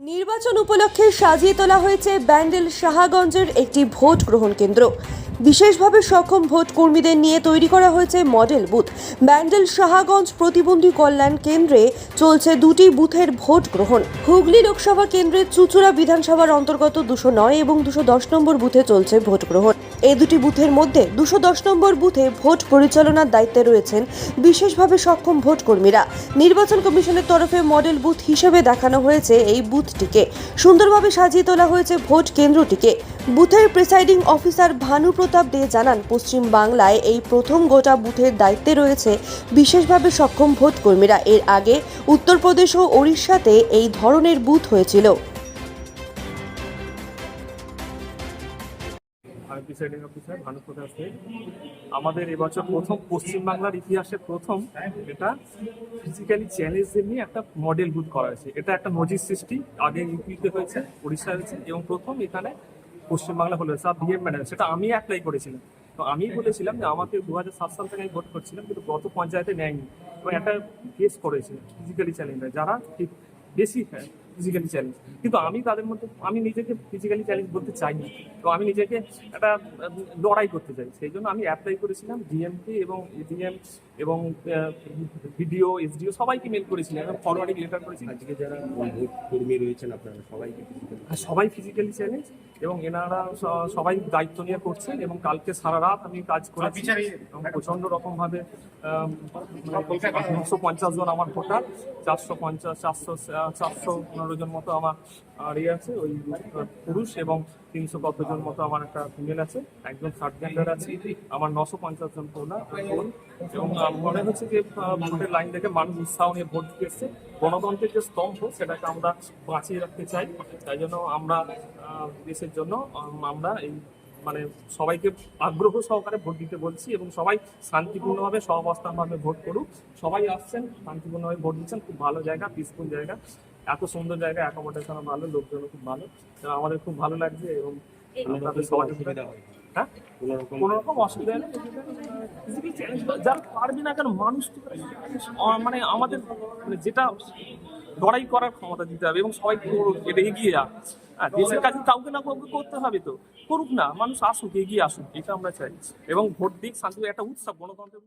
নির্বাচন উপলক্ষে সাজিয়ে তোলা হয়েছে ব্যান্ডেল সাহাগঞ্জের একটি ভোট গ্রহণ কেন্দ্র। বিশেষভাবে সক্ষম ভোট কর্মীদের নিয়ে তৈরি করা হয়েছে মডেল বুথ। ব্যান্ডেল সাহাগঞ্জ প্রতিবন্ধী কল্যাণ কেন্দ্রে চলছে দুটি বুথের ভোট গ্রহণ। হুগলি লোকসভা কেন্দ্রের চুচুড়া বিধানসভার অন্তর্গত দুশো নয় এবং দুশো দশ নম্বর বুথে চলছে ভোট গ্রহণ। এই দুটি বুথের মধ্যে দুশো দশ নম্বর বুথে ভোট পরিচালনার দায়িত্বে রয়েছেন বিশেষভাবে সক্ষম ভোট কর্মীরা। নির্বাচন কমিশনের তরফে মডেল বুথ হিসেবে দেখানো হয়েছে এই বুথটিকে সুন্দরভাবে সাজিয়ে তোলা হয়েছে ভোট কেন্দ্রটিকে। বুথের প্রিসাইডিং অফিসার ভানু প্রতাপ দে জানান, পশ্চিম বাংলায় এই প্রথম গোটা বুথের দায়িত্বে রয়েছে বিশেষভাবে সক্ষম ভোট কর্মীরা এর আগে উত্তরপ্রদেশ ও ওড়িশাতে এই ধরনের বুথ হয়েছিল। আমি প্রিসাইডিং অফিসার ভানুপ্রকাশ দে। আমাদের এবছর প্রথম পশ্চিমবাংলার ইতিহাসে প্রথম এটা ফিজিক্যালি চ্যালেঞ্জদের নিয়ে একটা মডেল বুথ করা হয়েছে। এটা একটা নজির সৃষ্টি, আগে ইউপিতে হয়েছে উড়িষ্যা হয়েছে, এবং প্রথম এখানে পশ্চিমবাংলা হলো স্যার বিএম ম্যাডাম সেটা আমি অ্যাপ্লাই করেছিলাম। তো আমি বলেছিলাম যে আমাকে দু হাজার সাত সাল থেকে আমি ভোট করছিলাম, কিন্তু গত পঞ্চায়েতে নেয়নি। এবং একটা কেস করেছে ফিজিক্যালি চ্যালেঞ্জ যারা বেশি ফিজিক্যালি চ্যালেঞ্জ কিন্তু আমি তাদের মধ্যে আমি নিজেকে ফিজিক্যালি চ্যালেঞ্জ বলতে চাইনি। তো আমি নিজেকে একটা লড়াই করতে চাই। সেই জন্য আমি অ্যাপ্লাই করেছিলাম ডিএমকে এবং এডিএম এবং ভিডিও এসডিও সবাইকে মেল করেছিলাম এবং ফরওয়ার্ডিং লেটার করেছিলাম। আজকে যারা ভোট কর্মী রয়েছেন আপনারা আর সবাই ফিজিক্যালি চ্যালেঞ্জ এবং এনারা স- সবাই দায়িত্ব নিয়ে করছেন এবং কালকে সারা রাত আমি কাজ করেছি এবং প্রচণ্ড রকম ভাবে নশো পঞ্চাশ জন আমার ভোটার চারশো পঞ্চাশ চারশো চারশো পনেরো জন মতো আমার ইয়ে আছে, ওই পুরুষ এবং তিনশো কতজন মতো আমার একটা ফিমেল আছে, একজন থার্ড জেন্ডার আছে, আমার নশো পঞ্চাশ জন ভোট। এবং মনে হচ্ছে যে ভোটের লাইন দেখে মানুষ উৎসাহ নিয়ে ভোট দিতে এসছে। গণতন্ত্রের যে স্তম্ভ, সেটাকে আমরা বাঁচিয়ে রাখতে চাই। তাই জন্য আমরা দেশের জন্য আমরা এই মানে সবাইকে আগ্রহ সহকারে ভোট দিতে বলছি এবং সবাই শান্তিপূর্ণভাবে, সহাবস্থানভাবে ভোট করুক। সবাই আসছেন, শান্তিপূর্ণভাবে ভোট দিচ্ছেন, খুব ভালো জায়গা পিসফুল জায়গা। এত সুন্দর জায়গা অ্যাকোমোডেশনও ভালো লোকজনও খুব ভালো। আমাদের খুব ভালো লাগছে এবং আপনাদের সবাই অসুবিধা হয় হ্যাঁ? কোনো রকম অসুবিধা নেই। যারা পারবে না মানুষ মানে আমাদের মানে যেটা লড়াই করার ক্ষমতা দিতে হবে এবং সবাই করুক, এটা এগিয়ে যাক। হ্যাঁ দেশের কাছে কাউকে না কাউকে করতে হবে তো। করুক না মানুষ আসুক এগিয়ে আসুক এটা আমরা চাই। এবং ভোট দিক শান্তি একটা উৎসব গণতন্ত্রের